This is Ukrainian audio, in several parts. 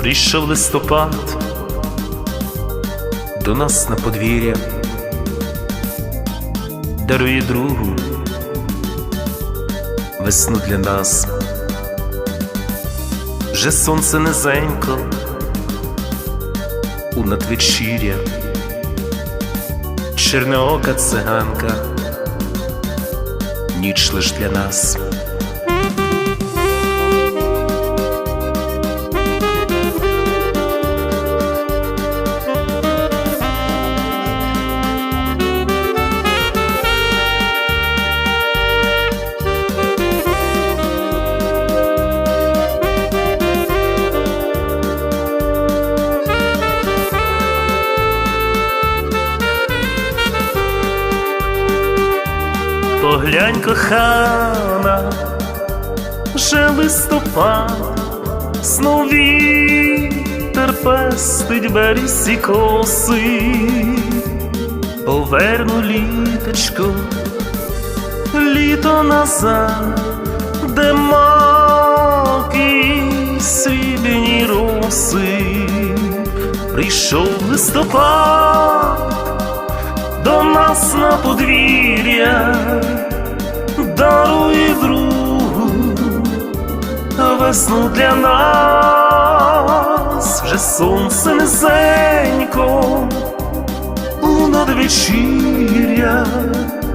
Прийшов листопад. До нас на подвір'я, дарує другу. Весну для нас. Вже сонце низенько. У надвечір'я, черноока циганка, ніч лиш для нас. Поглянь, кохана, вже листопад, знов вітер пестить берізі коси, поверну літочко, літо назад, де маки срібні роси, прийшов листопад до на подвір'я, дарує другу весну для нас, вже сонце низенько у надвечір'я,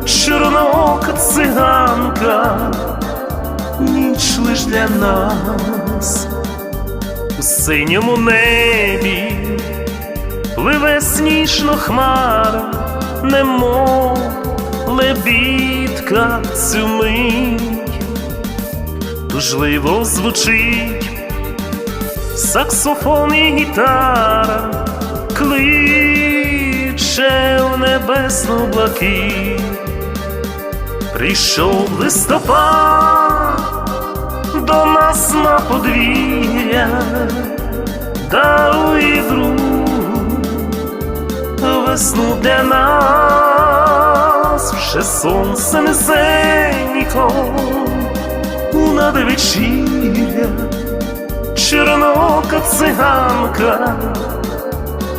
чорноока циганка, ніч лиш для нас. У синьому небі пливе сніжно хмара, немов лебідка цю мить, тужливо звучить саксофон і гітара, кличе в небесну блакить, прийшов листопад до нас на подвір'я, дарує друг весну для нас, вже сонце низенько у надвечір'я, чорнока циганка,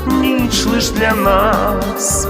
ніч лиш для нас.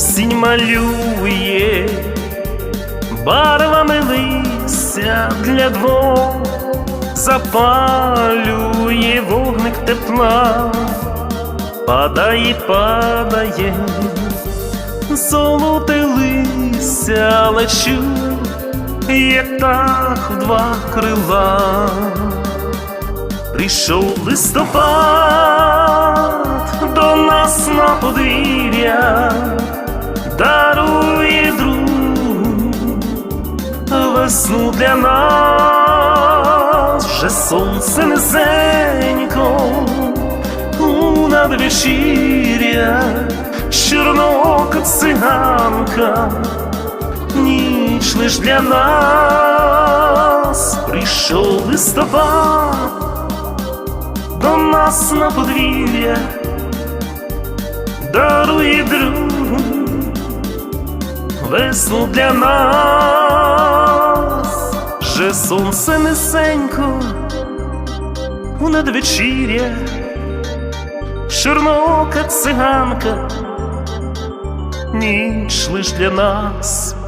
Осінь малює барвами листя для двох, запалює вогник тепла, падає, падає, золоте листя лечу, як птах в два крила. Прийшов листопад до нас на подвір'я, дарує другу весну для нас, вже сонце низенько у надвечір'я, чорнока циганка, ніч лиш для нас, прийшов листопад до нас на подвір'я, дарує другу весну для нас, же сонце несенько у надвечір'я, чорноока циганка, ніч лиш для нас.